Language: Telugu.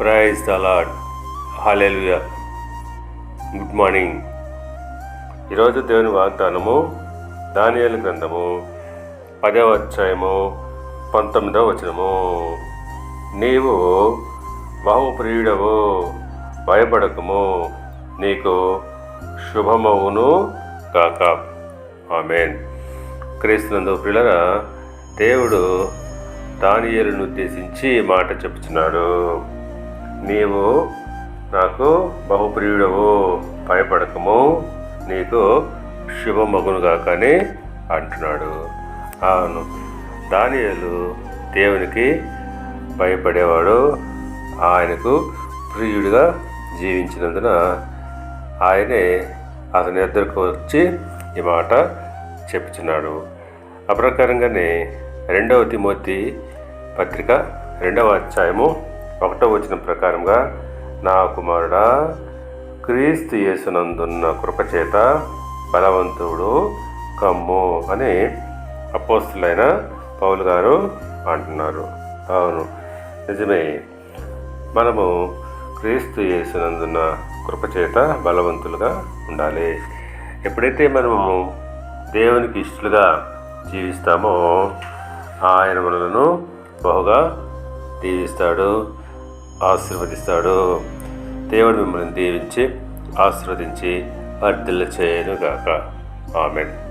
Praise the lord hallelujah good morning. ఈరోజు దేవుని వాగ్దానము దానియాల గ్రంథము పదవ అధ్యాయము పంతొమ్మిదవ వచనము. నీవు బహుప్రియుడవు భయపడకము నీకు శుభమవును కాక ఆమెన్. క్రీస్తునందు ప్రియులరా దేవుడు దానియలను ఉద్దేశించి మాట చెప్పుచున్నాడు. నీవు నాకు బహుప్రియుడవు. భయపడకము. నీకు శుభమగునుగా కానీ అంటున్నాడు. అవును. దానియలు దేవునికి భయపడేవాడు ఆయనకు ప్రియుడిగా జీవించినందున ఆయనే అతని ఇద్దరికి వచ్చి ఈ మాట చెప్పుచున్నాడు. ఆ ప్రకారంగానే రెండవ తిమోతి పత్రిక రెండవ అధ్యాయము ఒకటో వచ్చిన ప్రకారంగా నా కుమారుడా క్రీస్తు యేసునందున్న కృపచేత బలవంతుడు కమ్ము అని అపోస్తులైన పౌలు గారు అంటున్నారు. అవును నిజమే. మనము క్రీస్తు యేసునందున్న కృపచేత బలవంతులుగా ఉండాలి. ఎప్పుడైతే మనము దేవునికి ఇష్టలుగా జీవిస్తామో ఆయన మనలను బహుగా దీవిస్తాడు. ఆశీర్వదిస్తాడు. దేవుడు మిమ్మల్ని దీవించి ఆశీర్వదించి వర్ధిల్ల చేయనుగాక ఆమెన్.